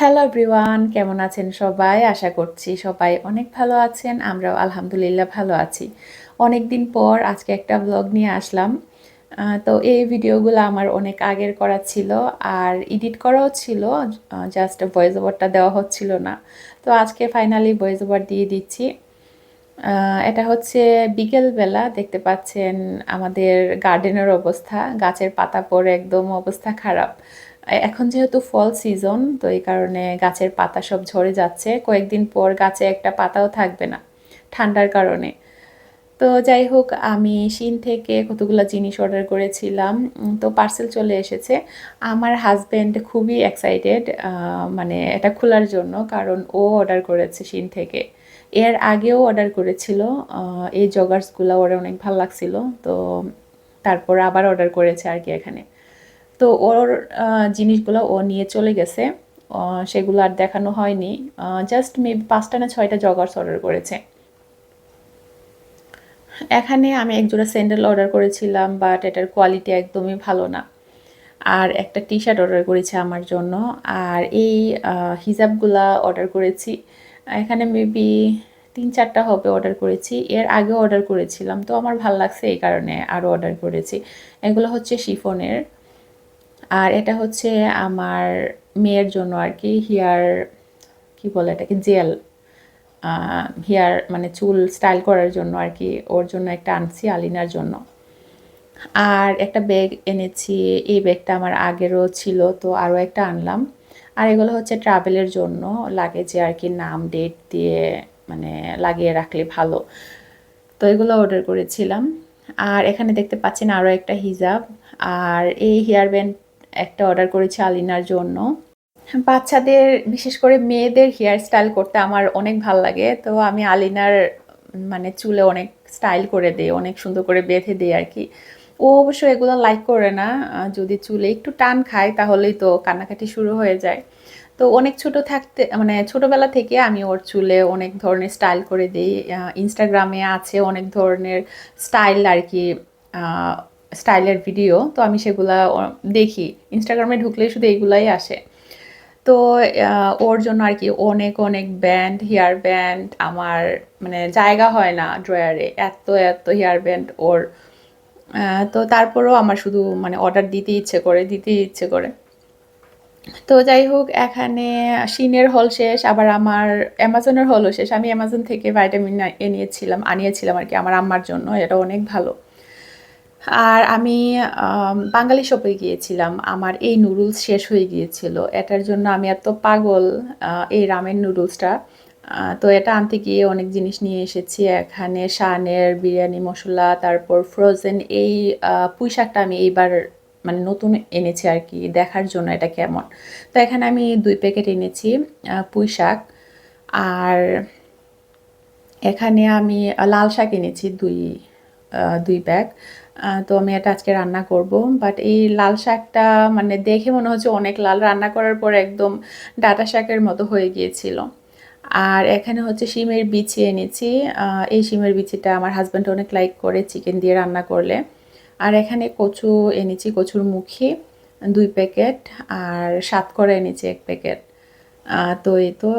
Hello everyone কেমন আছেন সবাই? আশা করছি সবাই অনেক ভালো আছেন, আমরাও আলহামদুলিল্লাহ ভালো আছি। অনেক দিন পর আজকে একটা ব্লগ নিয়ে আসলাম। তো এই ভিডিওগুলো আমার অনেক আগের করা ছিল আর এডিট করাও ছিল জাস্ট ভয়েস ওভারটা দেওয়া হচ্ছিল না। তো আজকে ফাইনালি ভয়েস ওভার দিয়ে দিচ্ছি। এটা হচ্ছে বিকেলবেলা, দেখতে পাচ্ছেন আমাদের গার্ডেনের অবস্থা, গাছের পাতা পড়ে একদম অবস্থা খারাপ। এখন যেহেতু ফল সিজন তো এই কারণে গাছের পাতা সব ঝরে যাচ্ছে। কয়েকদিন পর গাছে একটা পাতাও থাকবে না, ঠান্ডার কারণে। তো যাই হোক, আমি শিন থেকে কতগুলো জিনিস অর্ডার করেছিলাম তো পার্সেল চলে এসেছে। আমার হাজবেন্ড খুবই এক্সাইটেড মানে এটা খোলার জন্য, কারণ ও অর্ডার করেছে শিন থেকে। এর আগেও অর্ডার করেছিল এই জগার্সগুলো ওর অনেক ভালো লাগছিল, তো তারপর আবার অর্ডার করেছে আর কি এখানে। তো ওর জিনিসগুলো ও নিয়ে চলে গেছে। সেগুলো আর দেখানো হয়নি। জাস্ট মেবি পাঁচটা না ছয়টা জগার্স অর্ডার করেছে। এখানে আমি একজোড়া স্যান্ডেল অর্ডার করেছিলাম বাট এটার কোয়ালিটি একদমই ভালো না। আর একটা টি শার্ট অর্ডার করেছি আমার জন্য। আর এই হিজাবগুলা অর্ডার করেছি। এখানে মেবি তিন চারটা হবে অর্ডার করেছি। এর আগেও অর্ডার করেছিলাম, তো আমার ভালো লাগছে এই কারণে আরও অর্ডার করেছি। এগুলো হচ্ছে শিফনের। আর এটা হচ্ছে আমার মেয়ের জন্য আর কি, হেয়ার, কি বলে এটাকে, জেল। হেয়ার মানে চুল স্টাইল করার জন্য আর কি, ওর জন্য একটা আনছি আলিনার জন্য। আর একটা ব্যাগ এনেছি, এই ব্যাগটা আমার আগেরও ছিল, তো আরও একটা আনলাম। আর এগুলো হচ্ছে ট্রাভেলের জন্য, লাগেজে আর কি নাম, ডেট দিয়ে মানে লাগিয়ে রাখলে ভালো। তো এগুলো অর্ডার করেছিলাম। আর এখানে দেখতে পাচ্ছেন আরও একটা হিজাব। আর এই হেয়ার ব্যান্ড একটা অর্ডার করেছি আলিনার জন্য। বাচ্চাদের, বিশেষ করে মেয়েদের হেয়ার স্টাইল করতে আমার অনেক ভালো লাগে। তো আমি আলিনার মানে চুলে অনেক স্টাইল করে দিই, অনেক সুন্দর করে বেঁধে দেয় আর কি ও অবশ্য এগুলো লাইক করে না। যদি চুলে একটু টান খায়, তাহলেই তো কান্নাকাটি শুরু হয়ে যায়। তো অনেক ছোট থাকতে মানে ছোটবেলা থেকে আমি ওর চুলে অনেক ধরনের স্টাইল করে দিই। ইনস্টাগ্রামে আছে অনেক ধরনের স্টাইল আর কি স্টাইলের ভিডিও তো আমি সেগুলা দেখি। ইনস্টাগ্রামে ঢুকলেই শুধু এইগুলাই আসে। তো ওর জন্য আর কি অনেক অনেক ব্যান্ড হেয়ার ব্যান্ড আমার মানে জায়গা হয় না ড্রয়ারে এত এত হেয়ার ব্যান্ড ওর। তো তারপরেও আমার শুধু মানে অর্ডার দিতে ইচ্ছে করে, দিতে ইচ্ছে করে। তো যাই হোক, এখানে শিনের হল শেষ, আবার আমার অ্যামাজনের হলও শেষ। আমি অ্যামাজন থেকে ভাইটামিন এনেছিলাম আনিয়েছিলাম আর কি আমার আম্মার জন্য, এটা অনেক ভালো। আর আমি বাঙালি শপে গিয়েছিলাম। আমার এই নুডলস শেষ হয়ে গিয়েছিল। এটার জন্য আমি এত পাগল এই রামেন নুডলসটা তো এটা আনতে গিয়ে অনেক জিনিস নিয়ে এসেছি। এখানে শানের বিরিয়ানি মশলা, তারপর ফ্রোজেন এই পুঁই শাকটা আমি এইবার মানে নতুন এনেছি আর কি, দেখার জন্য এটা কেমন। তো এখানে আমি দুই প্যাকেট এনেছি পুঁই শাক আর এখানে আমি লাল শাক এনেছি দুই দুই ব্যাগ তো আমি এটা আজকে রান্না করব। বাট এই লাল শাকটা মানে দেখে মনে হচ্ছে অনেক লাল। রান্না করার পর একদম ডাটা শাকের মতো হয়ে গিয়েছিল। আর এখানে হচ্ছে শিমের বিচি এনেছি। এই শিমের বিচিটা আমার হাজব্যান্ড অনেক লাইক করে চিকেন দিয়ে রান্না করলে। আর এখানে কচু এনেছি, কচুর মুখি, দুই প্যাকেট আর সাতকরা এনেছি এক প্যাকেট তো এই তো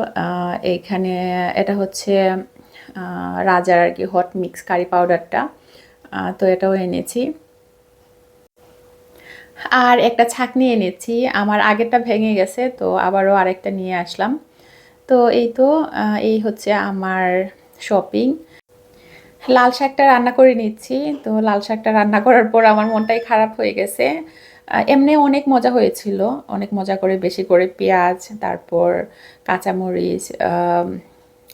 এইখানে এটা হচ্ছে রাজার আর কি হট মিক্স কারি পাউডারটা তো এটাও এনেছি। আর একটা ছাঁকনি এনেছি, আমার আগেরটা ভেঙে গেছে, তো আবারও আরেকটা নিয়ে আসলাম। তো এই তো এই হচ্ছে আমার শপিং লাল শাকটা রান্না করে নিচ্ছি, তো লাল শাকটা রান্না করার পর আমার মনটাই খারাপ হয়ে গেছে। এমনি অনেক মজা হয়েছিল, অনেক মজা করে, বেশি করে পেঁয়াজ, তারপর কাঁচামরিচ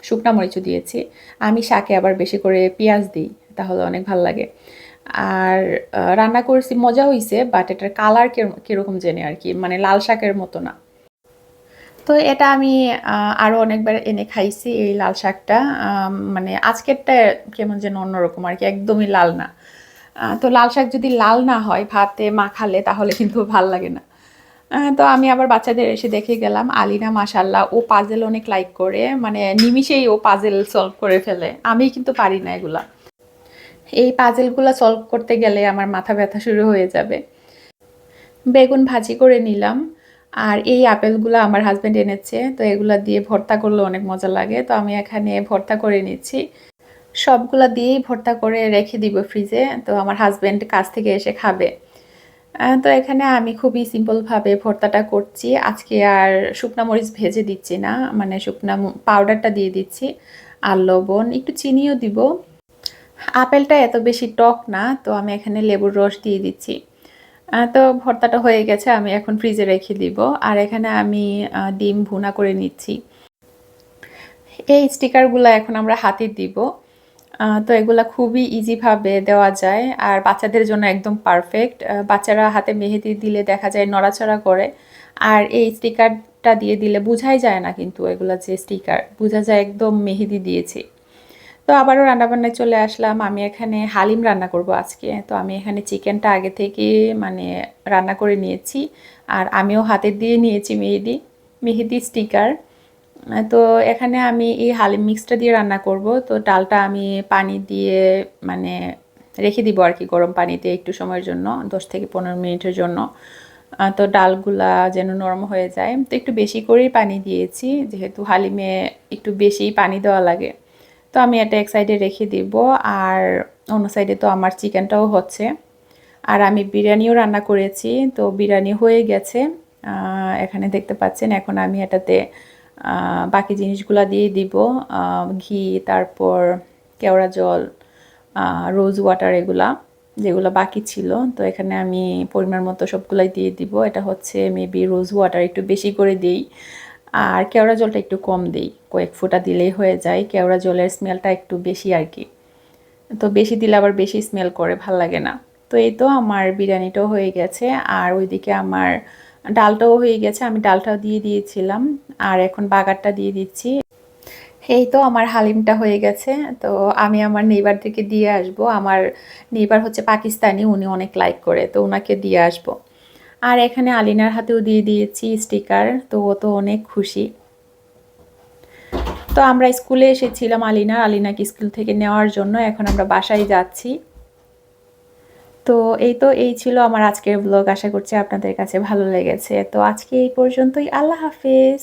শুকনা মরিচও দিয়েছি। আমি শাকে আবার বেশি করে পেঁয়াজ দিই। তাহলে অনেক ভালো লাগে। আর রান্না করেছি মজা হয়েছে বাট এটার কালার কীরকম জেনে আর কি মানে লাল শাকের মতো না। তো এটা আমি আহ, আরও অনেকবার এনে খাইছি এই লাল শাকটা মানে আজকেরটা কেমন যেন অন্যরকম আর কি একদমই লাল না। তো লাল শাক যদি লাল না হয় ভাতে মাখালে তাহলে কিন্তু ভালো লাগে না। তো আমি আবার বাচ্চাদের এসে দেখে গেলাম আলিনা মাশাল্লাহ ও পাজেল অনেক লাইক করে মানে নিমিষেই ও পাজেল সলভ করে ফেলে। আমি কিন্তু পারি না এগুলা। এই পাজেলগুলো সলভ করতে গেলে আমার মাথা ব্যথা শুরু হয়ে যাবে। বেগুন ভাজি করে নিলাম, আর এই আপেলগুলো আমার হাজব্যান্ড এনেছে, তো এগুলা দিয়ে ভর্তা করলে অনেক মজা লাগে, তো আমি এখানে ভর্তা করে নিচ্ছি। সবগুলা দিয়েই ভর্তা করে রেখে দিব ফ্রিজে তো আমার হাজব্যান্ড কাছ থেকে এসে খাবে। তো এখানে আমি খুবই সিম্পলভাবে ভর্তাটা করছি। আজকে আর শুকনা মরিচ ভেজে দিচ্ছি না মানে শুকনা পাউডারটা দিয়ে দিচ্ছি, আর লবণ, একটু চিনিও দিব। আপেলটা এত বেশি টক না, তো আমি এখানে লেবুর রস দিয়ে দিচ্ছি। তো ভর্তাটা হয়ে গেছে, আমি এখন ফ্রিজে রেখে দিব। আর এখানে আমি ডিম ভুনা করে নিচ্ছি। এই স্টিকারগুলো এখন আমরা হাতে দিব। তো এগুলা খুবই ইজিভাবে দেওয়া যায়, আর বাচ্চাদের জন্য একদম পারফেক্ট। বাচ্চারা হাতে মেহেদি দিলে দেখা যায় নড়াচড়া করে, আর এই স্টিকারটা দিয়ে দিলে বোঝাই যায় না কিন্তু এগুলা যে স্টিকার, বোঝা যায় একদম মেহেদি দিয়েছি। তো আবারও রান্নাবান্নায় চলে আসলাম। আমি এখানে হালিম রান্না করব আজকে। তো আমি এখানে চিকেনটা আগে থেকে মানে রান্না করে নিয়েছি। আর আমিও হাতে দিয়ে নিয়েছি মেহেদি মেহেদি স্টিকার। তো এখানে আমি এই হালিম মিক্সটা দিয়ে রান্না করব। তো ডালটা আমি পানি দিয়ে মানে রেখে দিব আর কি গরম পানিতে একটু সময়ের জন্য, দশ থেকে পনেরো মিনিটের জন্য। তো ডালগুলা যেন নরম হয়ে যায়। তো একটু বেশি করেই পানি দিয়েছি, যেহেতু হালিমে একটু বেশি পানি দেওয়া লাগে। তো আমি এটা এক সাইডে রেখে দিব, আর অন্য সাইডে তো আমার চিকেনটাও হচ্ছে। আর আমি বিরিয়ানিও রান্না করেছি, তো বিরিয়ানি হয়ে গেছে। এখানে দেখতে পাচ্ছেন, এখন আমি এটাতে বাকি জিনিসগুলা দিয়ে দিব। ঘি, তারপর কেওড়া জল রোজ ওয়াটার এগুলা, যেগুলো বাকি ছিল। তো এখানে আমি পরিমাণ মতো সবগুলাই দিয়ে দিব। এটা হচ্ছে মেবি রোজ ওয়াটার একটু বেশি করে দিই। আর কেওড়া জলটা একটু কম দিই, কয়েক ফোঁটা দিলেই হয়ে যায়। কেওড়া জলের স্মেলটা একটু বেশি আর কি। তো বেশি দিলে আবার বেশি স্মেল করে, ভালো লাগে না। তো এই তো আমার বিরিয়ানিটাও হয়ে গেছে, আর ওইদিকে আমার ডালটাও হয়ে গেছে, আমি ডালটাও দিয়ে দিয়েছিলাম, আর এখন বাগারটা দিয়ে দিচ্ছি। এই তো আমার হালিমটা হয়ে গেছে, তো আমি আমার নেইবারদেরকে দিয়ে আসব। আমার নেইবার হচ্ছে পাকিস্তানি, উনি অনেক লাইক করে, তো ওনাকে দিয়ে আসব। আর এখানে আলিনার হাতেও দিয়ে দিয়েছি স্টিকার, তো ও তো অনেক খুশি। তো আমরা স্কুলে এসেছিলাম আলিনা আলিনাকে স্কুল থেকে নেওয়ার জন্য, এখন আমরা বাসায় যাচ্ছি। তো এই তো, এই ছিল আমার আজকের ব্লগ, আশা করছি আপনাদের কাছে ভালো লেগেছে। তো আজকে এই পর্যন্তই, আল্লাহ হাফেজ।